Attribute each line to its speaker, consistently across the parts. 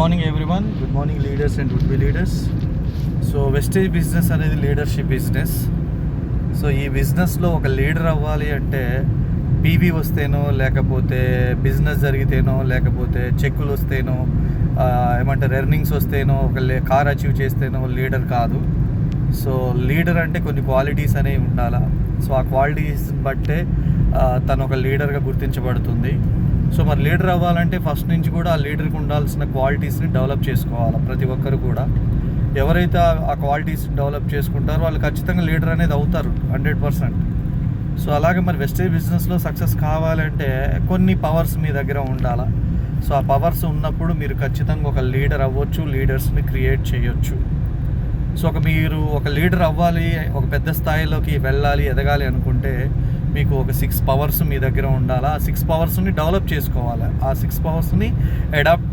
Speaker 1: Morning everyone good morning leaders and would be leaders so Vestige business అనేది leadership business so ఈ బిజినెస్లో ఒక leader అవ్వాలి అంటే పీవీ వస్తేనో లేకపోతే బిజినెస్ జరిగితేనో లేకపోతే చెక్కులు వస్తేనో ఏమంటారు ఎర్నింగ్స్ వస్తేనో ఒక కార్ అచీవ్ చేస్తేనో లీడర్ కాదు. సో లీడర్ అంటే కొన్ని క్వాలిటీస్ అనేవి ఉండాలా. సో ఆ క్వాలిటీస్ బట్టే తను ఒక లీడర్గా గుర్తించబడుతుంది. సో మరి లీడర్ అవ్వాలంటే ఫస్ట్ నుంచి కూడా ఆ లీడర్కి ఉండాల్సిన క్వాలిటీస్ని డెవలప్ చేసుకోవాలి ప్రతి ఒక్కరు కూడా. ఎవరైతే ఆ- క్వాలిటీస్ని డెవలప్ చేసుకుంటారో వాళ్ళు ఖచ్చితంగా లీడర్ అనేది అవుతారు హండ్రెడ్ పర్సెంట్. సో అలాగే మరి వెస్టేజ్ బిజినెస్లో సక్సెస్ కావాలంటే కొన్ని పవర్స్ మీ దగ్గర ఉండాలా. సో ఆ పవర్స్ ఉన్నప్పుడు మీరు ఖచ్చితంగా ఒక లీడర్ అవ్వచ్చు లీడర్స్ని క్రియేట్ చేయొచ్చు. సో ఒక మీరు ఒక లీడర్ అవ్వాలి ఒక పెద్ద స్థాయిలోకి వెళ్ళాలి ఎదగాలి అనుకుంటే మీకు ఒక సిక్స్ పవర్స్ మీ దగ్గర ఉండాలా? ఆ సిక్స్ పవర్స్ని డెవలప్ చేసుకోవాలి? ఆ సిక్స్ పవర్స్ని అడాప్ట్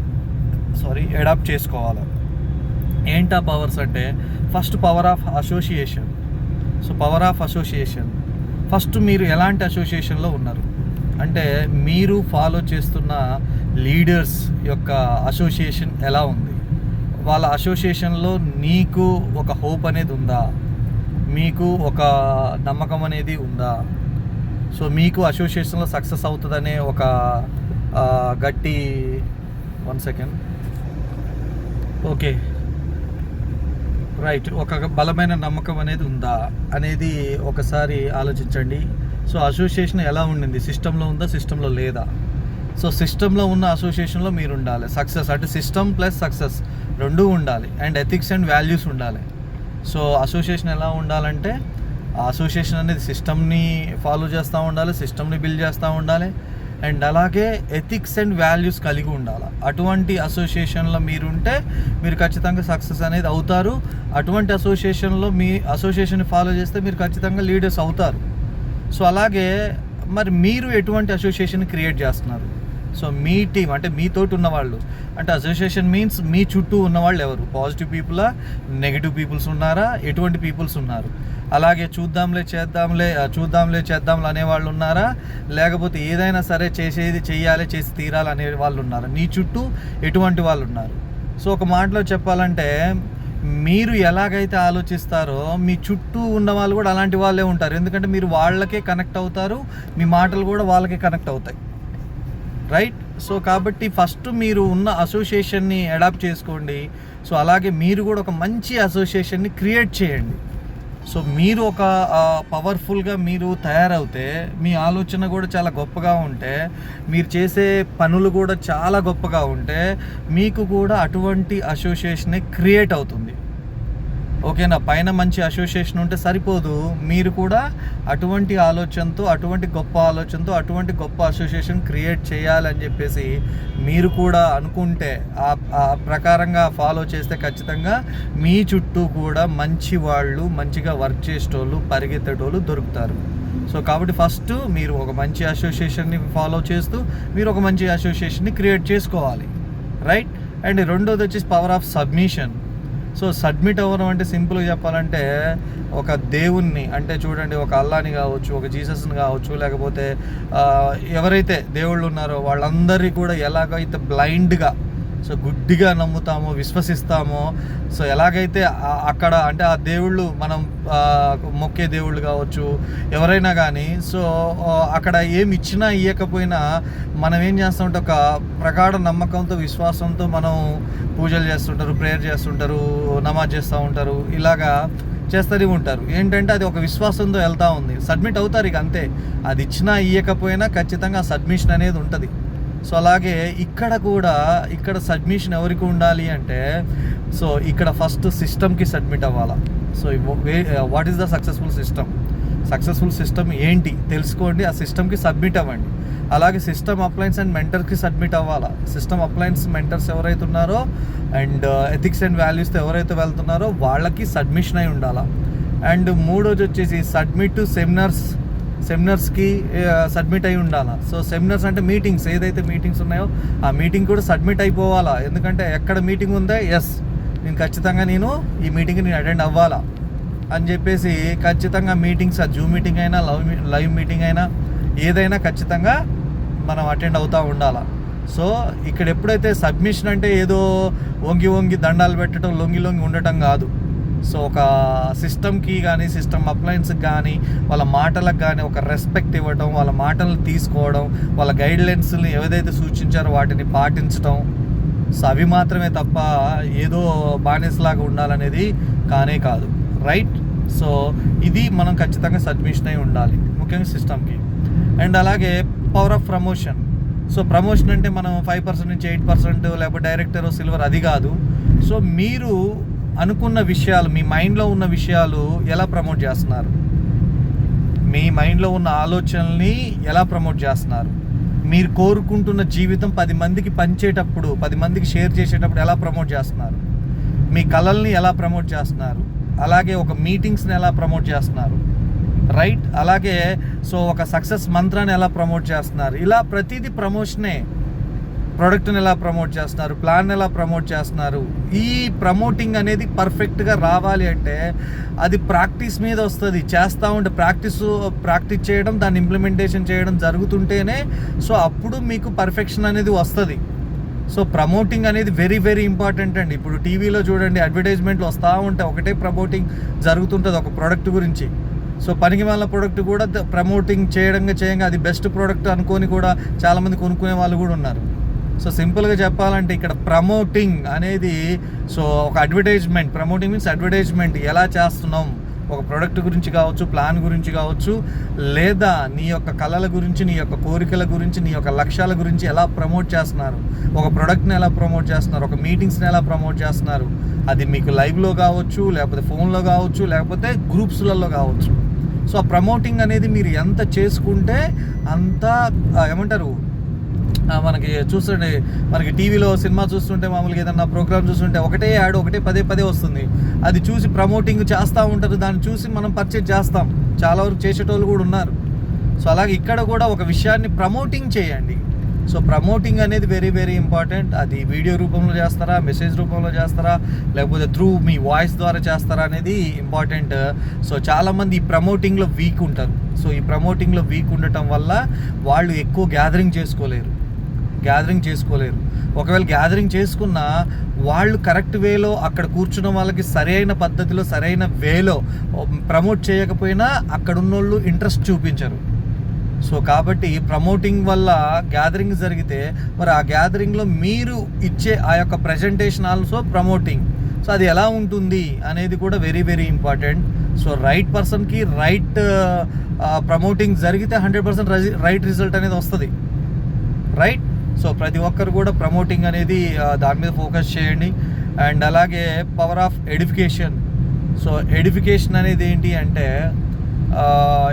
Speaker 1: సారీ అడాప్ట్ చేసుకోవాలి? ఏంటి ఆ పవర్స్ అంటే first power of association so power of association first మీరు ఎలాంటి అసోసియేషన్లో ఉన్నారు? అంటే మీరు ఫాలో చేస్తున్న లీడర్స్ యొక్క అసోసియేషన్ ఎలా ఉంది? వాళ్ళ అసోసియేషన్లో నీకు ఒక హోప్ అనేది ఉందా? మీకు ఒక నమ్మకం అనేది ఉందా? సో మీకు అసోసియేషన్లో సక్సెస్ అవుతుందనే ఒక గట్టి వన్ సెకండ్ ఓకే రైట్ ఒక బలమైన నమ్మకం అనేది ఉందా? అనేది ఒకసారి ఆలోచించండి. సో అసోసియేషన్ ఎలా ఉండింది? సిస్టంలో ఉందా? సిస్టంలో లేదా? సో సిస్టంలో ఉన్న అసోసియేషన్లో మీరు ఉండాలి. సక్సెస్ అంటే సిస్టమ్ ప్లస్ సక్సెస్ రెండూ ఉండాలి. అండ్ ఎథిక్స్ అండ్ వాల్యూస్ ఉండాలి. సో అసోసియేషన్ ఎలా ఉండాలంటే అసోసియేషన్ అనేది సిస్టమ్ని ఫాలో చేస్తూ ఉండాలి సిస్టమ్ని బిల్డ్ చేస్తూ ఉండాలి. అండ్ అలాగే ఎథిక్స్ అండ్ వాల్యూస్ కలిగి ఉండాలి. అటువంటి అసోసియేషన్లో మీరుంటే మీరు ఖచ్చితంగా సక్సెస్ అనేది అవుతారు. అటువంటి అసోసియేషన్లో మీ అసోసియేషన్ ఫాలో చేస్తే మీరు ఖచ్చితంగా లీడర్స్ అవుతారు. సో అలాగే మరి మీరు ఎటువంటి అసోసియేషన్ క్రియేట్ చేస్తున్నారు? సో మీ టీం అంటే మీతోటి ఉన్నవాళ్ళు. అంటే అసోసియేషన్ మీన్స్ మీ చుట్టూ ఉన్నవాళ్ళు ఎవరు? పాజిటివ్ పీపులా నెగిటివ్ పీపుల్స్ ఉన్నారా? ఎటువంటి పీపుల్స్ ఉన్నారు? అలాగే చూద్దాంలే చేద్దాంలే చూద్దాంలే చేద్దాంలే అనేవాళ్ళు ఉన్నారా? లేకపోతే ఏదైనా సరే చేసేది చేయాలి చేసి తీరాలి అనే వాళ్ళు ఉన్నారా? నీ చుట్టూ ఎటువంటి వాళ్ళు ఉన్నారు? సో ఒక మాటలో చెప్పాలంటే మీరు ఎలాగైతే ఆలోచిస్తారో మీ చుట్టూ ఉన్న వాళ్ళు కూడా అలాంటి వాళ్ళే ఉంటారు. ఎందుకంటే మీరు వాళ్ళకే కనెక్ట్ అవుతారు మీ మాటలు కూడా వాళ్ళకే కనెక్ట్ అవుతాయి. రైట్ సో కాబట్టి ఫస్ట్ మీరు ఉన్న అసోసియేషన్ని అడాప్ట్ చేసుకోండి. సో అలాగే మీరు కూడా ఒక మంచి అసోసియేషన్ని క్రియేట్ చేయండి. సో మీరు ఒక పవర్ఫుల్గా మీరు తయారవుతే మీ ఆలోచన కూడా చాలా గొప్పగా ఉంటే మీరు చేసే పనులు కూడా చాలా గొప్పగా ఉంటే మీకు కూడా అటువంటి అసోసియేషనే క్రియేట్ అవుతుంది. ఓకేనా పైన మంచి అసోసియేషన్ ఉంటే సరిపోదు. మీరు కూడా అటువంటి ఆలోచనతో అటువంటి గొప్ప ఆలోచనతో అటువంటి గొప్ప అసోసియేషన్ క్రియేట్ చేయాలని చెప్పేసి మీరు కూడా అనుకుంటే ఆ ఆ ప్రకారంగా ఫాలో చేస్తే ఖచ్చితంగా మీ చుట్టూ కూడా మంచి వాళ్ళు మంచిగా వర్క్ చేసేటోళ్ళు పరిగెత్తేటోళ్ళు దొరుకుతారు. సో కాబట్టి ఫస్ట్ మీరు ఒక మంచి అసోసియేషన్ని ఫాలో చేస్తూ మీరు ఒక మంచి అసోసియేషన్ని క్రియేట్ చేసుకోవాలి. రైట్ అండ్ రెండోది వచ్చేసి power of submission so submit అవ్వడం అంటే సింపుల్గా చెప్పాలంటే ఒక దేవుణ్ణి అంటే చూడండి ఒక అల్లాని కావచ్చు ఒక జీసస్ని కావచ్చు లేకపోతే ఎవరైతే దేవుళ్ళు ఉన్నారో వాళ్ళందరికీ కూడా ఎలాగైతే బ్లైండ్గా సో గుడ్డిగా నమ్ముతామో విశ్వసిస్తామో. సో ఎలాగైతే అక్కడ అంటే ఆ దేవుళ్ళు మనం మొక్కే దేవుళ్ళు కావచ్చు ఎవరైనా కానీ సో అక్కడ ఏమి ఇచ్చినా ఇవ్వకపోయినా మనం ఏం చేస్తామంటే ఒక ప్రగాఢ నమ్మకంతో విశ్వాసంతో మనం పూజలు చేస్తుంటారు ప్రేయర్ చేస్తుంటారు నమాజ్ చేస్తూ ఉంటారు ఇలాగా చేస్తూనే ఉంటారు. ఏంటంటే అది ఒక విశ్వాసంతో వెళ్తూ ఉంది. సబ్మిట్ అవుతారు ఇక అంతే. అది ఇచ్చినా ఇవ్వకపోయినా ఖచ్చితంగా సబ్మిషన్ అనేది ఉంటుంది. సో అలాగే ఇక్కడ కూడా ఇక్కడ సబ్మిషన్ ఎవరికి ఉండాలి అంటే సో ఇక్కడ ఫస్ట్ సిస్టమ్కి సబ్మిట్ అవ్వాలా. So what is the successful system successful system ఏంటి? తెలుసుకోండి ఆ సిస్టమ్కి సబ్మిట్ అవ్వండి. అలాగే సిస్టమ్ అప్లయన్స్ అండ్ మెంటర్కి సబ్మిట్ అవ్వాలా. సిస్టమ్ అప్లయన్స్ మెంటర్స్ ఎవరైతే ఉన్నారో అండ్ ఎథిక్స్ అండ్ వాల్యూస్తో ఎవరైతే వెళ్తున్నారో వాళ్ళకి సబ్మిషన్ అయి ఉండాలా. అండ్ మూడోది వచ్చేసి సబ్మిట్ టు సెమినార్స్ సెమినార్స్కి సబ్మిట్ అయి ఉండాలా? సో సెమినార్స్ అంటే మీటింగ్స్. ఏదైతే మీటింగ్స్ ఉన్నాయో ఆ మీటింగ్ కూడా సబ్మిట్ అయిపోవాలా? ఎందుకంటే ఎక్కడ మీటింగ్ ఉందో ఎస్ నేను ఖచ్చితంగా నేను ఈ మీటింగ్కి నేను అటెండ్ అవ్వాలా? అని చెప్పేసి ఖచ్చితంగా మీటింగ్స్ ఆ జూమ్ మీటింగ్ అయినా లవ్ లైవ్ మీటింగ్ అయినా ఏదైనా ఖచ్చితంగా మనం అటెండ్ అవుతూ ఉండాలా? సో ఇక్కడ ఎప్పుడైతే సబ్మిషన్ అంటే ఏదో వంగి వంగి దండాలు పెట్టడం లొంగి లొంగి ఉండటం కాదు. సో ఒక సిస్టమ్కి కానీ సిస్టమ్ అప్లయన్స్కి కానీ వాళ్ళ మాటలకు కానీ ఒక రెస్పెక్ట్ ఇవ్వడం వాళ్ళ మాటలను తీసుకోవడం వాళ్ళ గైడ్ లైన్స్ని ఏదైతే సూచించారో వాటిని పాటించడం సో అవి మాత్రమే తప్ప ఏదో బానిసలాగా ఉండాలనేది కానే కాదు. రైట్ సో ఇది మనం ఖచ్చితంగా సబ్మిషన్ అయి ఉండాలి ముఖ్యంగా సిస్టమ్కి అండ్ అలాగే power of promotion so promotion అంటే మనం ఫైవ్ పర్సెంట్ నుంచి ఎయిట్ పర్సెంట్ లేకపోతే డైరెక్టర్ సిల్వర్ అది కాదు. సో మీరు అనుకున్న విషయాలు మీ మైండ్లో ఉన్న విషయాలు ఎలా ప్రమోట్ చేస్తున్నారు? మీ మైండ్లో ఉన్న ఆలోచనల్ని ఎలా ప్రమోట్ చేస్తున్నారు? మీరు కోరుకుంటున్న జీవితం పది మందికి పంచేటప్పుడు పది మందికి షేర్ చేసేటప్పుడు ఎలా ప్రమోట్ చేస్తున్నారు? మీ కళల్ని ఎలా ప్రమోట్ చేస్తున్నారు? అలాగే ఒక మీటింగ్స్ని ఎలా ప్రమోట్ చేస్తున్నారు? రైట్? అలాగే సో ఒక సక్సెస్ మంత్రాన్ని ఎలా ప్రమోట్ చేస్తున్నారు? ఇలా ప్రతిదీ ప్రమోషనే ప్రోడక్ట్ని ఎలా ప్రమోట్ చేస్తున్నారు ప్లాన్ ఎలా ప్రమోట్ చేస్తున్నారు ఈ ప్రమోటింగ్ అనేది పర్ఫెక్ట్గా రావాలి అంటే అది ప్రాక్టీస్ మీద వస్తుంది. చేస్తూ ఉంటే ప్రాక్టీస్ ప్రాక్టీస్ చేయడం దాన్ని ఇంప్లిమెంటేషన్ చేయడం జరుగుతుంటేనే సో అప్పుడు మీకు పర్ఫెక్షన్ అనేది వస్తుంది. సో ప్రమోటింగ్ అనేది వెరీ వెరీ ఇంపార్టెంట్ అండి. ఇప్పుడు టీవీలో చూడండి అడ్వర్టైజ్మెంట్లు వస్తూ ఉంటాయి ఒకటే ప్రమోటింగ్ జరుగుతుంటుంది ఒక ప్రోడక్ట్ గురించి. సో పనికి వాళ్ళ ప్రోడక్ట్ కూడా ప్రమోటింగ్ చేయడంగా చేయంగా అది బెస్ట్ ప్రోడక్ట్ అనుకొని కూడా చాలామంది కొనుక్కునే వాళ్ళు కూడా ఉన్నారు. సో సింపుల్గా చెప్పాలంటే ఇక్కడ ప్రమోటింగ్ అనేది సో ఒక అడ్వర్టైజ్మెంట్ ప్రమోటింగ్ మీన్స్ అడ్వర్టైజ్మెంట్ ఎలా చేస్తున్నాం? ఒక ప్రోడక్ట్ గురించి కావచ్చు ప్లాన్ గురించి కావచ్చు లేదా నీ యొక్క కళల గురించి నీ యొక్క కోరికల గురించి నీ యొక్క లక్ష్యాల గురించి ఎలా ప్రమోట్ చేస్తున్నారు? ఒక ప్రోడక్ట్ని ఎలా ప్రమోట్ చేస్తున్నారు? ఒక మీటింగ్స్ని ఎలా ప్రమోట్ చేస్తున్నారు? అది మీకు లైవ్లో కావచ్చు లేకపోతే ఫోన్లో కావచ్చు లేకపోతే గ్రూప్స్లలో కావచ్చు. సో ఆ ప్రమోటింగ్ అనేది మీరు ఎంత చేసుకుంటే అంత ఏమంటారు? మనకి చూస్తుంటే మనకి టీవీలో సినిమా చూస్తుంటే మామూలుగా ఏదన్నా ప్రోగ్రామ్ చూస్తుంటే ఒకటే యాడ్ ఒకటే పదే పదే వస్తుంది. అది చూసి ప్రమోటింగ్ చేస్తూ ఉంటారు దాన్ని చూసి మనం పర్చేజ్ చేస్తాం. చాలా వరకు చేసేటోళ్ళు కూడా ఉన్నారు. సో అలాగే ఇక్కడ కూడా ఒక విషయాన్ని ప్రమోటింగ్ చేయండి. సో ప్రమోటింగ్ అనేది వెరీ వెరీ ఇంపార్టెంట్ అది వీడియో రూపంలో చేస్తారా మెసేజ్ రూపంలో చేస్తారా లేకపోతే త్రూ మీ వాయిస్ ద్వారా చేస్తారా అనేది ఇంపార్టెంట్ సో చాలామంది ఈ ప్రమోటింగ్లో వీక్ ఉంటారు. సో ఈ ప్రమోటింగ్లో వీక్ ఉండటం వల్ల వాళ్ళు ఎక్కువ గ్యాదరింగ్ చేసుకోలేరు. గ్యాదరింగ్ చేసుకోలేరు. ఒకవేళ గ్యాదరింగ్ చేసుకున్నా వాళ్ళు కరెక్ట్ వేలో అక్కడ కూర్చున్న వాళ్ళకి సరైన పద్ధతిలో సరైన వేలో ప్రమోట్ చేయకపోయినా అక్కడ ఉన్నోళ్ళు ఇంట్రెస్ట్ చూపించరు. సో కాబట్టి ప్రమోటింగ్ వల్ల గ్యాదరింగ్ జరిగితే మరి ఆ గ్యాదరింగ్లో మీరు ఇచ్చే ఆ యొక్క ప్రజెంటేషన్ ఆల్సో ప్రమోటింగ్ సో అది ఎలా ఉంటుంది అనేది కూడా very very important so right పర్సన్కి రైట్ ప్రమోటింగ్ జరిగితే హండ్రెడ్ పర్సెంట్ రైట్ రిజల్ట్ అనేది వస్తుంది. రైట్ సో ప్రతి ఒక్కరు కూడా ప్రమోటింగ్ అనేది దాని మీద ఫోకస్ చేయండి. అండ్ అలాగే power of edification so edification అనేది ఏంటి అంటే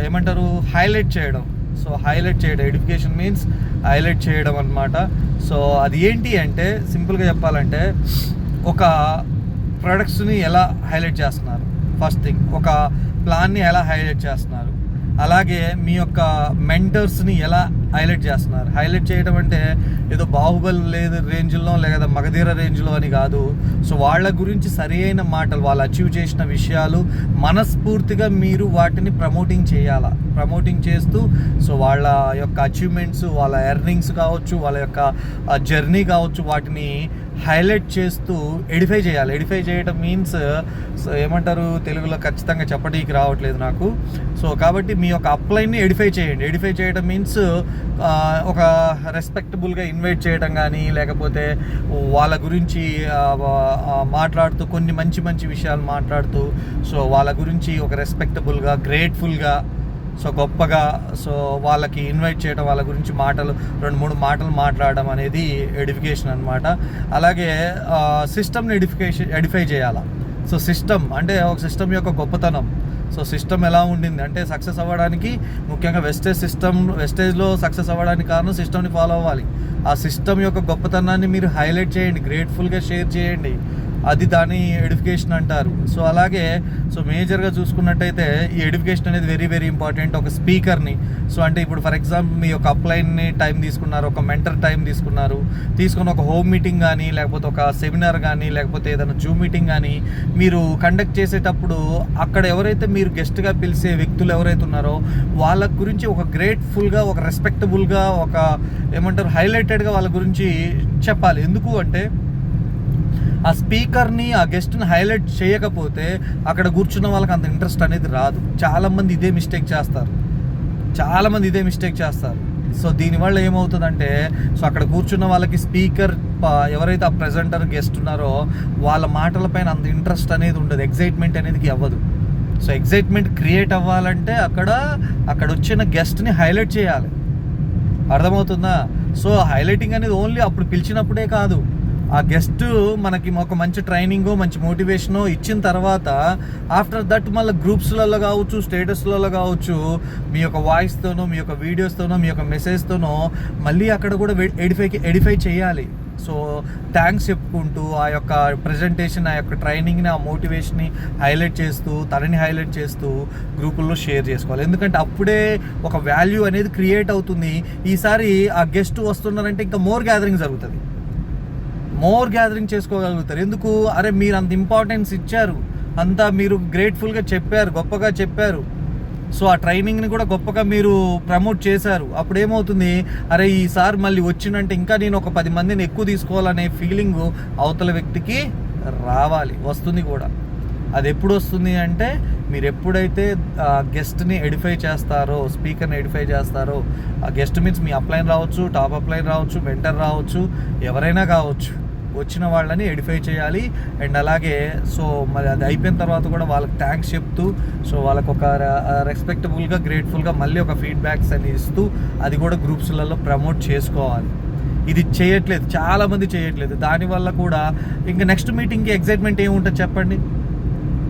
Speaker 1: ఏమంటారు? హైలైట్ చేయడం. సో హైలైట్ చేయడం. ఎడిఫికేషన్ మీన్స్ హైలైట్ చేయడం అనమాట సో అది ఏంటి అంటే సింపుల్గా చెప్పాలంటే ఒక ప్రొడక్ట్స్ని ఎలా హైలైట్ చేస్తున్నారు? ఫస్ట్ థింగ్ ఒక ప్లాన్ని ఎలా హైలైట్ చేస్తున్నారు? అలాగే మీ యొక్క మెంటర్స్ని ఎలా హైలైట్ చేస్తున్నారు. హైలైట్ చేయడం అంటే ఏదో బాహుబలి లేదు రేంజ్లో లేదా మగధీర రేంజ్లో అని కాదు. సో వాళ్ళ గురించి సరియైన మాటలు వాళ్ళు అచీవ్ చేసిన విషయాలు మనస్ఫూర్తిగా మీరు వాటిని ప్రమోటింగ్ చేయాలా? ప్రమోటింగ్ చేస్తూ సో వాళ్ళ యొక్క అచీవ్మెంట్స్ వాళ్ళ ఎర్నింగ్స్ కావచ్చు వాళ్ళ యొక్క జర్నీ కావచ్చు వాటిని హైలైట్ చేస్తూ ఎడిఫై చేయాలి. ఎడిఫై చేయడం మీన్స్ ఏమంటారు తెలుగులో ఖచ్చితంగా చెప్పడానికి రావట్లేదు నాకు. సో కాబట్టి మీ యొక్క అప్లైన్ని ఎడిఫై చేయండి. ఎడిఫై చేయడం మీన్స్ ఒక రెస్పెక్టబుల్గా ఇన్వైట్ చేయడం కానీ లేకపోతే వాళ్ళ గురించి మాట్లాడుతూ కొన్ని మంచి మంచి విషయాలు మాట్లాడుతూ సో వాళ్ళ గురించి ఒక రెస్పెక్టబుల్గా గ్రేట్ఫుల్గా సో గొప్పగా సో వాళ్ళకి ఇన్వైట్ చేయడం వాళ్ళ గురించి మాటలు రెండు మూడు మాటలు మాట్లాడడం అనేది ఎడిఫికేషన్ అనమాట అలాగే సిస్టమ్ని ఎడిఫికేషన్ ఎడిఫై చేయాలి? సో సిస్టమ్ అంటే ఒక సిస్టమ్ యొక్క గొప్పతనం. సో సిస్టమ్ ఎలా ఉండింది? అంటే సక్సెస్ అవ్వడానికి ముఖ్యంగా వెస్టేజ్ సిస్టమ్ వెస్టేజ్లో సక్సెస్ అవ్వడానికి కారణం సిస్టమ్ని ఫాలో అవ్వాలి. ఆ సిస్టమ్ యొక్క గొప్పతనాన్ని మీరు హైలైట్ చేయండి గ్రేట్ఫుల్గా షేర్ చేయండి. అది దాని ఎడిఫికేషన్ అంటారు. సో అలాగే సో మేజర్గా చూసుకున్నట్టయితే ఈ ఎడిఫికేషన్ అనేది వెరీ వెరీ ఇంపార్టెంట్ ఒక స్పీకర్ని. సో అంటే ఇప్పుడు ఫర్ ఎగ్జాంపుల్ మీ యొక్క అప్లైన్ని టైం తీసుకున్నారు ఒక మెంటర్ టైం తీసుకున్నారు తీసుకుని ఒక హోమ్ మీటింగ్ కానీ లేకపోతే ఒక సెమినార్ కానీ లేకపోతే ఏదైనా జూమ్ మీటింగ్ కానీ మీరు కండక్ట్ చేసేటప్పుడు అక్కడ ఎవరైతే మీరు గెస్ట్గా పిలిచే వ్యక్తులు ఎవరైతే ఉన్నారో వాళ్ళ గురించి ఒక గ్రేట్ఫుల్గా ఒక రెస్పెక్టబుల్గా ఒక ఏమంటారు హైలైటెడ్గా వాళ్ళ గురించి చెప్పాలి. ఎందుకు అంటే ఆ స్పీకర్ని ఆ గెస్ట్ని హైలైట్ చేయకపోతే అక్కడ కూర్చున్న వాళ్ళకి అంత ఇంట్రెస్ట్ అనేది రాదు. చాలామంది ఇదే మిస్టేక్ చేస్తారు. చాలామంది ఇదే మిస్టేక్ చేస్తారు. సో దీనివల్ల ఏమవుతుందంటే సో అక్కడ కూర్చున్న వాళ్ళకి స్పీకర్ ఎవరైతే ఆ ప్రజెంటర్ గెస్ట్ ఉన్నారో వాళ్ళ మాటలపైన అంత ఇంట్రెస్ట్ అనేది ఉండదు. ఎగ్జైట్మెంట్ అనేది అవ్వదు. సో ఎగ్జైట్మెంట్ క్రియేట్ అవ్వాలంటే అక్కడ అక్కడ వచ్చిన గెస్ట్ని హైలైట్ చేయాలి. అర్థమవుతుందా? సో హైలైటింగ్ అనేది ఓన్లీ అప్పుడు పిలిచినప్పుడే కాదు. ఆ గెస్ట్ మనకి ఒక మంచి ట్రైనింగ్ మంచి మోటివేషను ఇచ్చిన తర్వాత ఆఫ్టర్ దట్ మళ్ళీ గ్రూప్స్లలో కావచ్చు స్టేటస్లలో కావచ్చు మీ యొక్క వాయిస్తోనో మీ యొక్క వీడియోస్తోనో మీ యొక్క మెసేజ్తోనో మళ్ళీ అక్కడ కూడా ఎడిఫై ఎడిఫై చేయాలి. సో థ్యాంక్స్ చెప్పుకుంటూ ఆ యొక్క ప్రజెంటేషన్ ఆ యొక్క ట్రైనింగ్ని ఆ మోటివేషన్ని హైలైట్ చేస్తూ తనని హైలైట్ చేస్తూ గ్రూపుల్లో షేర్ చేసుకోవాలి. ఎందుకంటే అప్పుడే ఒక వాల్యూ అనేది క్రియేట్ అవుతుంది. ఈసారి ఆ గెస్ట్ వస్తున్నారంటే ఇంకా మోర్ గ్యాదరింగ్ జరుగుతుంది. మోర్ గ్యాదరింగ్ చేసుకోగలుగుతారు. ఎందుకు? అరే మీరు అంత ఇంపార్టెన్స్ ఇచ్చారు. అంతా మీరు గ్రేట్ఫుల్గా చెప్పారు గొప్పగా చెప్పారు. సో ఆ ట్రైనింగ్ని కూడా గొప్పగా మీరు ప్రమోట్ చేశారు. అప్పుడు ఏమవుతుంది అరే ఈసారి మళ్ళీ వచ్చిందంటే ఇంకా నేను ఒక పది మందిని ఎక్కువ తీసుకోవాలనే ఫీలింగ్ అవతల వ్యక్తికి రావాలి. వస్తుంది కూడా. అది ఎప్పుడు వస్తుంది అంటే మీరు ఎప్పుడైతే ఆ గెస్ట్ని ఎడిఫై చేస్తారో స్పీకర్ని ఎడిఫై చేస్తారో ఆ గెస్ట్ మీన్స్ మీ అప్లైన్ రావచ్చు టాప్ అప్లైన్ రావచ్చు మెంటర్ రావచ్చు ఎవరైనా కావచ్చు. వచ్చిన వాళ్ళని ఎడిఫై చేయాలి. అండ్ అలాగే సో మరి అది అయిపోయిన తర్వాత కూడా వాళ్ళకి థ్యాంక్స్ చెప్తూ సో వాళ్ళకు ఒక రెస్పెక్టబుల్గా గ్రేట్ఫుల్గా మళ్ళీ ఒక ఫీడ్బ్యాక్స్ అని ఇస్తూ అది కూడా గ్రూప్స్లలో ప్రమోట్ చేసుకోవాలి. ఇది చేయట్లేదు చాలామంది చేయట్లేదు. దానివల్ల కూడా ఇంకా నెక్స్ట్ మీటింగ్కి ఎగ్జైట్మెంట్ ఏముంటుంది చెప్పండి?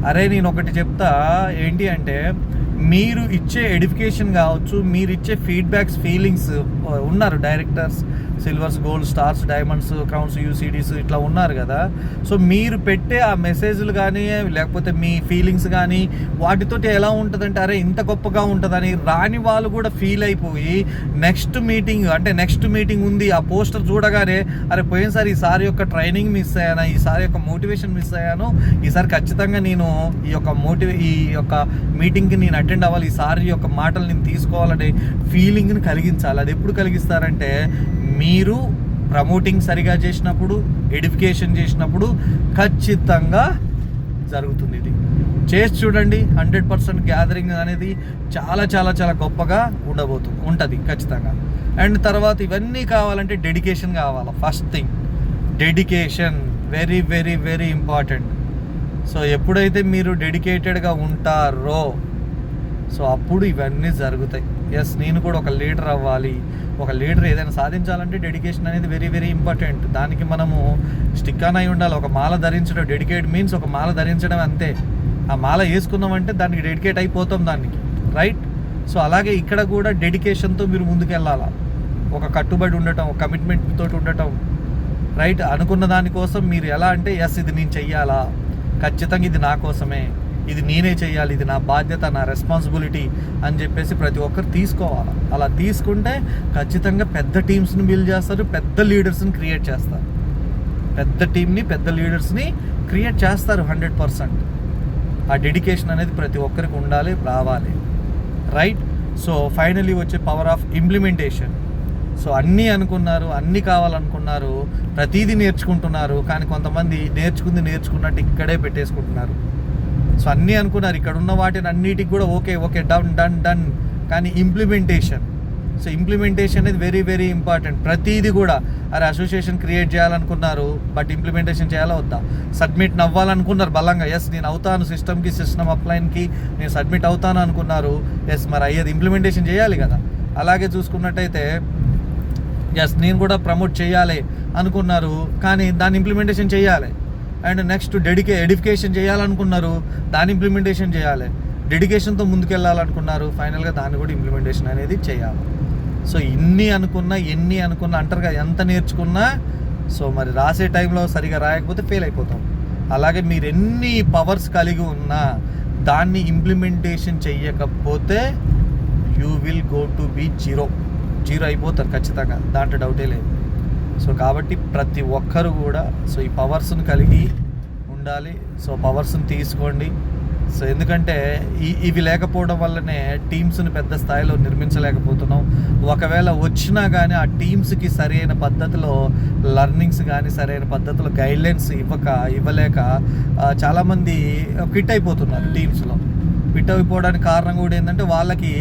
Speaker 1: అరే నేను ఒకటి చెప్తా. ఏంటి అంటే మీరు ఇచ్చే ఎడిఫికేషన్ కావచ్చు మీరు ఇచ్చే ఫీడ్బ్యాక్స్ ఫీలింగ్స్ ఉన్నారు directors. Silvers gold stars diamonds crowns UCDs ఇట్లా ఉన్నారు కదా. సో మీరు పెట్టే ఆ మెసేజ్లు కానీ లేకపోతే మీ ఫీలింగ్స్ కానీ వాటితోటి ఎలా ఉంటుందంటే అరే ఇంత గొప్పగా ఉంటుందని రాని వాళ్ళు కూడా ఫీల్ అయిపోయి నెక్స్ట్ మీటింగ్ అంటే నెక్స్ట్ మీటింగ్ ఉంది ఆ పోస్టర్ చూడగానే అరే పోయినసారి ఈసారి యొక్క ట్రైనింగ్ మిస్ అయ్యాను ఈసారి యొక్క మోటివేషన్ మిస్ అయ్యాను ఈసారి ఖచ్చితంగా నేను ఈ యొక్క మోటివే ఈ యొక్క మీటింగ్కి నేను అటెండ్ అవ్వాలి ఈసారి యొక్క మాటలు నేను తీసుకోవాలనే ఫీలింగ్ని కలిగించాలి. అది ఎప్పుడు కలిగిస్తారంటే మీరు ప్రమోటింగ్ సరిగా చేసినప్పుడు ఎడిఫికేషన్ చేసినప్పుడు ఖచ్చితంగా జరుగుతుంది ఇది. చేసి చూడండి హండ్రెడ్ పర్సెంట్ గ్యాదరింగ్ అనేది చాలా చాలా చాలా గొప్పగా ఉండబోతుంది ఉంటుంది ఖచ్చితంగా. అండ్ తర్వాత ఇవన్నీ కావాలంటే డెడికేషన్ కావాలి? First thing dedication very very very important so ఎప్పుడైతే మీరు డెడికేటెడ్గా ఉంటారో సో అప్పుడు ఇవన్నీ జరుగుతాయి. ఎస్ నేను కూడా ఒక లీడర్ అవ్వాలి. ఒక లీడర్ ఏదైనా సాధించాలంటే డెడికేషన్ అనేది వెరీ వెరీ ఇంపార్టెంట్ దానికి మనము స్టిక్ ఆన్ అయి ఉండాలి. ఒక మాల ధరించడం డెడికేట్ మీన్స్ ఒక మాల ధరించడం అంతే. ఆ మాల వేసుకున్నామంటే దానికి డెడికేట్ అయిపోతాం దానికి. రైట్ సో అలాగే ఇక్కడ కూడా డెడికేషన్తో మీరు ముందుకెళ్ళాలా? ఒక కట్టుబడి ఉండటం ఒక కమిట్మెంట్ తోటి ఉండటం. రైట్ అనుకున్న దానికోసం మీరు ఎలా అంటే ఎస్ ఇది నేను చెయ్యాలా? ఖచ్చితంగా ఇది నా కోసమే. ఇది నేనే చేయాలి ఇది నా బాధ్యత నా రెస్పాన్సిబిలిటీ అని చెప్పేసి ప్రతి ఒక్కరు తీసుకోవాలి. అలా తీసుకుంటే ఖచ్చితంగా పెద్ద టీమ్స్ని బిల్డ్ చేస్తారు పెద్ద లీడర్స్ని క్రియేట్ చేస్తారు. పెద్ద టీంని పెద్ద లీడర్స్ని క్రియేట్ చేస్తారు హండ్రెడ్ పర్సెంట్ ఆ డెడికేషన్ అనేది ప్రతి ఒక్కరికి ఉండాలి రావాలి. రైట్ సో ఫైనలీ వచ్చే పవర్ ఆఫ్ ఇంప్లిమెంటేషన్ సో అన్నీ అనుకున్నారు అన్నీ కావాలనుకున్నారు ప్రతిదీ నేర్చుకుంటున్నారు కానీ కొంతమంది నేర్చుకుంది నేర్చుకున్నట్టు ఇక్కడే పెట్టేసుకుంటున్నారు. సో అన్నీ అనుకున్నారు. ఇక్కడ ఉన్న వాటిని అన్నిటికి కూడా okay okay done done done. కానీ ఇంప్లిమెంటేషన్ సో ఇంప్లిమెంటేషన్ అనేది వెరీ వెరీ ఇంపార్టెంట్ ప్రతిదీ కూడా అరే అసోసియేషన్ క్రియేట్ చేయాలనుకున్నారు బట్ ఇంప్లిమెంటేషన్ చేయాలా వద్దా? సబ్మిట్ అవ్వాలనుకున్నారు బలంగా. ఎస్ నేను అవుతాను సిస్టమ్కి సిస్టమ్ అప్లైన్కి నేను సబ్మిట్ అవుతాను అనుకున్నారు. ఎస్ మరి అయ్యేది ఇంప్లిమెంటేషన్ చేయాలి కదా. అలాగే చూసుకున్నట్టయితే ఎస్ నేను కూడా ప్రమోట్ చేయాలి అనుకున్నారు కానీ దాన్ని ఇంప్లిమెంటేషన్ చేయాలి. అండ్ నెక్స్ట్ డెడికే ఎడిఫికేషన్ చేయాలనుకున్నారు దాని ఇంప్లిమెంటేషన్ చేయాలి. డెడికేషన్తో ముందుకెళ్ళాలనుకున్నారు ఫైనల్గా దాన్ని కూడా ఇంప్లిమెంటేషన్ అనేది చేయాలి. సో ఇన్ని అనుకున్నా ఎన్ని అనుకున్నా అంటారు కదా ఎంత నేర్చుకున్నా సో మరి రాసే టైంలో సరిగా రాయకపోతే ఫెయిల్ అయిపోతాం. అలాగే మీరు ఎన్ని పవర్స్ కలిగి ఉన్నా దాన్ని ఇంప్లిమెంటేషన్ చెయ్యకపోతే you will go to be zero zero అయిపోతారు ఖచ్చితంగా దాంట్లో డౌటే లేదు. సో కాబట్టి ప్రతి ఒక్కరు కూడా సో ఈ పవర్స్ని కలిగి ఉండాలి. సో పవర్స్ని తీసుకోండి. సో ఎందుకంటే ఈ ఇవి లేకపోవడం వల్లనే టీమ్స్ని పెద్ద స్థాయిలో నిర్మించలేకపోతున్నాం. ఒకవేళ వచ్చినా కానీ ఆ టీమ్స్కి సరైన పద్ధతిలో లర్నింగ్స్ కానీ సరైన పద్ధతిలో గైడ్లైన్స్ ఇవ్వక ఇవ్వలేక చాలామంది క్విట్ అయిపోతున్నారు టీమ్స్లో. అయిపోవడానికి కారణం కూడా ఏంటంటే వాళ్ళకి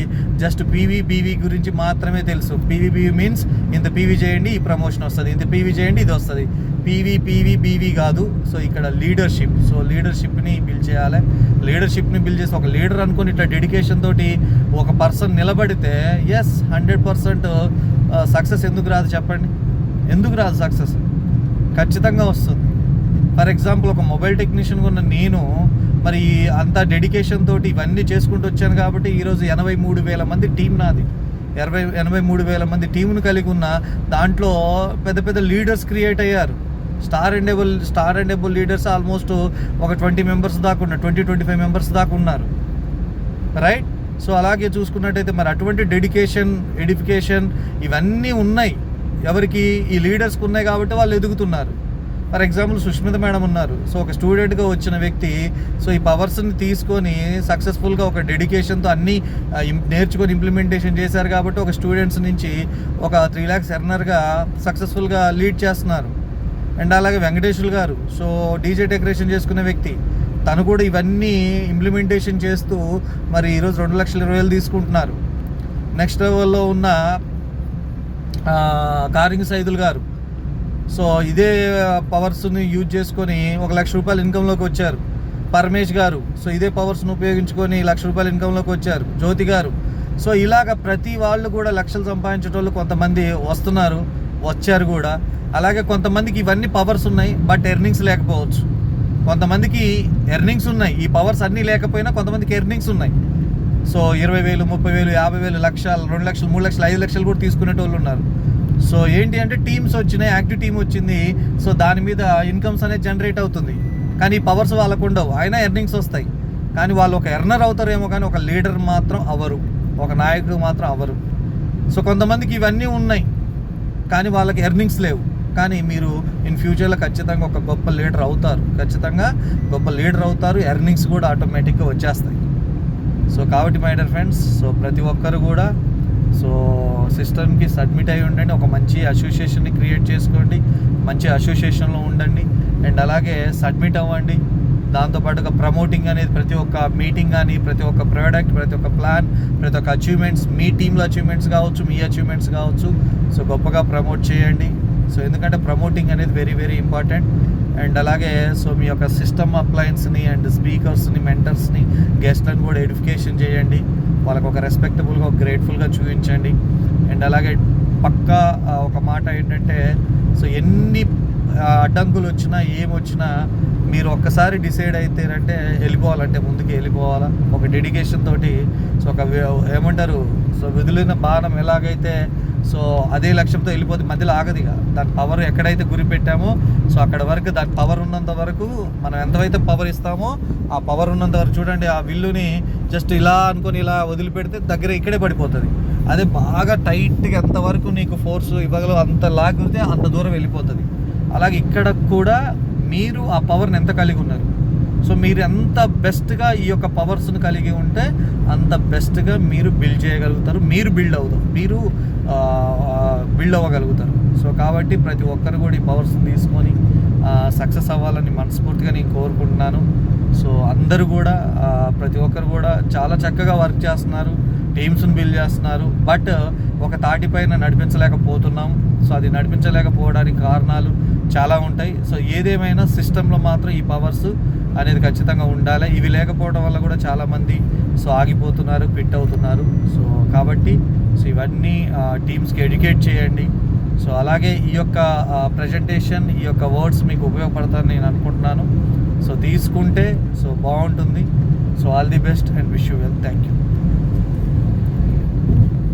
Speaker 1: జస్ట్ పీవీ బీవీ గురించి మాత్రమే తెలుసు. పీవీ బీవీ మీన్స్ ఇంత పీవీ చేయండి ఈ ప్రమోషన్ వస్తుంది. ఇంత పీవీ చేయండి ఇది వస్తుంది. పీవీ పీవీ బీవీ కాదు. సో ఇక్కడ లీడర్షిప్ సో లీడర్షిప్ని బిల్డ్ చేయాలి. లీడర్షిప్ని బిల్డ్ చేసి ఒక లీడర్ అనుకుని ఇట్లా డెడికేషన్ తోటి ఒక పర్సన్ నిలబడితే ఎస్ హండ్రెడ్ పర్సెంట్ సక్సెస్ ఎందుకు రాదు చెప్పండి? ఎందుకు రాదు సక్సెస్ ఖచ్చితంగా వస్తుంది. ఫర్ ఎగ్జాంపుల్ ఒక మొబైల్ టెక్నీషియన్గా ఉన్న నేను మరి అంత డెడికేషన్ తోటి ఇవన్నీ చేసుకుంటూ వచ్చాను కాబట్టి ఈరోజు ఎనభై మూడు వేల మంది టీం నాది. ఎనభై ఎనభై మూడు వేల మంది టీంను కలిగి ఉన్న దాంట్లో పెద్ద పెద్ద లీడర్స్ క్రియేట్ అయ్యారు. Star and able star and able leaders almost ఒక ట్వంటీ మెంబర్స్ దాకా ఉన్నారు. ట్వంటీ ట్వంటీ ఫైవ్ మెంబర్స్ దాకా ఉన్నారు. రైట్? సో అలాగే చూసుకున్నట్టయితే మరి అటువంటి డెడికేషన్ ఎడిఫికేషన్ ఇవన్నీ ఉన్నాయి. ఎవరికి? ఈ లీడర్స్కి ఉన్నాయి కాబట్టి వాళ్ళు ఎదుగుతున్నారు. ఫర్ ఎగ్జాంపుల్ సుష్మిత మేడం ఉన్నారు. సో ఒక స్టూడెంట్గా వచ్చిన వ్యక్తి సో ఈ పవర్స్ని తీసుకొని సక్సెస్ఫుల్గా ఒక డెడికేషన్తో అన్నీ నేర్చుకొని ఇంప్లిమెంటేషన్ చేశారు కాబట్టి ఒక స్టూడెంట్స్ నుంచి ఒక త్రీ ల్యాక్స్ ఎర్నర్గా సక్సెస్ఫుల్గా లీడ్ చేస్తున్నారు. అండ్ అలాగే వెంకటేశ్వర్ గారు. సో డీజే డెకరేషన్ చేసుకునే వ్యక్తి తను కూడా ఇవన్నీ ఇంప్లిమెంటేషన్ చేస్తూ మరి ఈరోజు రెండు లక్షల ఇరవై వేలు తీసుకుంటున్నారు. నెక్స్ట్ లెవెల్లో ఉన్న కారింగ్ సైదుల్ గారు. సో ఇదే పవర్స్ని యూజ్ చేసుకొని ఒక లక్ష రూపాయలు ఇన్కంలోకి వచ్చారు. పరమేష్ గారు సో ఇదే పవర్స్ని ఉపయోగించుకొని లక్ష రూపాయల ఇన్కంలోకి వచ్చారు. జ్యోతి గారు సో ఇలాగ ప్రతి వాళ్ళు కూడా లక్షలు సంపాదించేటోళ్ళు కొంతమంది వస్తున్నారు వచ్చారు కూడా. అలాగే కొంతమందికి ఇవన్నీ పవర్స్ ఉన్నాయి బట్ ఎర్నింగ్స్ లేకపోవచ్చు. కొంతమందికి ఎర్నింగ్స్ ఉన్నాయి ఈ పవర్స్ అన్నీ లేకపోయినా కొంతమందికి ఎర్నింగ్స్ ఉన్నాయి. సో ఇరవై వేలు ముప్పై వేలు యాభై వేలు లక్షలు రెండు లక్షలు మూడు లక్షలు ఐదు లక్షలు కూడా తీసుకునే వాళ్ళు ఉన్నారు. సో ఏంటి అంటే టీమ్స్ వచ్చినాయి యాక్టివ్ టీమ్ వచ్చింది. సో దాని మీద ఇన్కమ్స్ అనేది జనరేట్ అవుతుంది. కానీ పవర్స్ వాళ్ళకు ఉండవు. అయినా ఎర్నింగ్స్ వస్తాయి. కానీ వాళ్ళు ఒక ఎర్నర్ అవుతారేమో కానీ ఒక లీడర్ మాత్రం అవరు. ఒక నాయకుడు మాత్రం అవరు. సో కొంతమందికి ఇవన్నీ ఉన్నాయి. కానీ వాళ్ళకి ఎర్నింగ్స్ లేవు. కానీ మీరు ఇన్ ఫ్యూచర్లో ఖచ్చితంగా ఒక గొప్ప లీడర్ అవుతారు. ఖచ్చితంగా గొప్ప లీడర్ అవుతారు. ఎర్నింగ్స్ కూడా ఆటోమేటిక్గా వచ్చేస్తాయి. సో కాబట్టి మై డియర్ ఫ్రెండ్స్ సో ప్రతి ఒక్కరు కూడా సో సిస్టమ్కి సబ్మిట్ అయి ఉండండి ఒక మంచి అసోసియేషన్ని క్రియేట్ చేసుకోండి మంచి అసోసియేషన్లో ఉండండి అండ్ అలాగే సబ్మిట్ అవ్వండి. దాంతోపాటుగా ప్రమోటింగ్ అనేది ప్రతి ఒక్క మీటింగ్ కానీ ప్రతి ఒక్క ప్రోడక్ట్ ప్రతి ఒక్క ప్లాన్ ప్రతి ఒక్క అచీవ్మెంట్స్ మీ టీంలో అచీవ్మెంట్స్ కావచ్చు మీ అచీవ్మెంట్స్ కావచ్చు సో గొప్పగా ప్రమోట్ చేయండి. సో ఎందుకంటే ప్రమోటింగ్ అనేది వెరీ వెరీ ఇంపార్టెంట్ అండ్ అలాగే సో మీ యొక్క సిస్టమ్ అప్లయన్స్ని అండ్ స్పీకర్స్ని మెంటర్స్ని గెస్ట్లను కూడా ఎడ్యుకేషన్ చేయండి. వాళ్ళకు ఒక రెస్పెక్టబుల్గా ఒక గ్రేట్ఫుల్గా చూపించండి. అండ్ అలాగే పక్కా ఒక మాట ఏంటంటే సో ఎన్ని అడ్డంకులు వచ్చినా ఏమొచ్చినా మీరు ఒక్కసారి డిసైడ్ అయితేనంటే వెళ్ళిపోవాలంటే ముందుకు వెళ్ళిపోవాలా. ఒక డెడికేషన్ తోటి సో ఒక ఏమంటారు సో విధులైన బాణం ఎలాగైతే సో అదే లక్ష్యంతో వెళ్ళిపోతే మధ్యలో ఆగదు ఇక. దాని పవర్ ఎక్కడైతే గురి పెట్టామో సో అక్కడ వరకు దాని పవర్ ఉన్నంత వరకు మనం ఎంతవైతే పవర్ ఇస్తామో ఆ పవర్ ఉన్నంత వరకు చూడండి ఆ విల్లుని జస్ట్ ఇలా అనుకొని ఇలా వదిలిపెడితే దగ్గర ఇక్కడే పడిపోతుంది. అదే బాగా టైట్గా ఎంతవరకు నీకు ఫోర్స్ ఇవ్వగలవు అంత లాగితే అంత దూరం వెళ్ళిపోతుంది. అలాగే ఇక్కడ కూడా మీరు ఆ పవర్ని ఎంత కలిగి ఉన్నారు? సో మీరు ఎంత బెస్ట్గా ఈ యొక్క పవర్స్ని కలిగి ఉంటే అంత బెస్ట్గా మీరు బిల్డ్ చేయగలుగుతారు మీరు బిల్డ్ అవుతారు మీరు బిల్డ్ అవ్వగలుగుతారు. సో కాబట్టి ప్రతి ఒక్కరు కూడా ఈ పవర్స్ని తీసుకొని సక్సెస్ అవ్వాలని మనస్ఫూర్తిగా నేను కోరుకుంటున్నాను. సో అందరూ కూడా ప్రతి ఒక్కరు కూడా చాలా చక్కగా వర్క్ చేస్తున్నారు టీమ్స్ని బిల్డ్ చేస్తున్నారు. బట్ ఒక తాటిపైన నడిపించలేకపోతున్నాం. సో అది నడిపించలేకపోవడానికి కారణాలు చాలా ఉంటాయి. సో ఏదేమైనా సిస్టంలో మాత్రం ఈ పవర్స్ అనేది ఖచ్చితంగా ఉండాలి. ఇవి లేకపోవడం వల్ల కూడా చాలామంది సో ఆగిపోతున్నారు క్విట్ అవుతున్నారు. సో కాబట్టి సో ఇవన్నీ టీమ్స్కి ఎడ్యుకేట్ చేయండి. సో అలాగే ఈ యొక్క ప్రజెంటేషన్ ఈ యొక్క వర్డ్స్ మీకు ఉపయోగపడతారని నేను అనుకుంటున్నాను. సో తీసుకుంటే సో బాగుంటుంది. So all the best and wish you well. Thank you.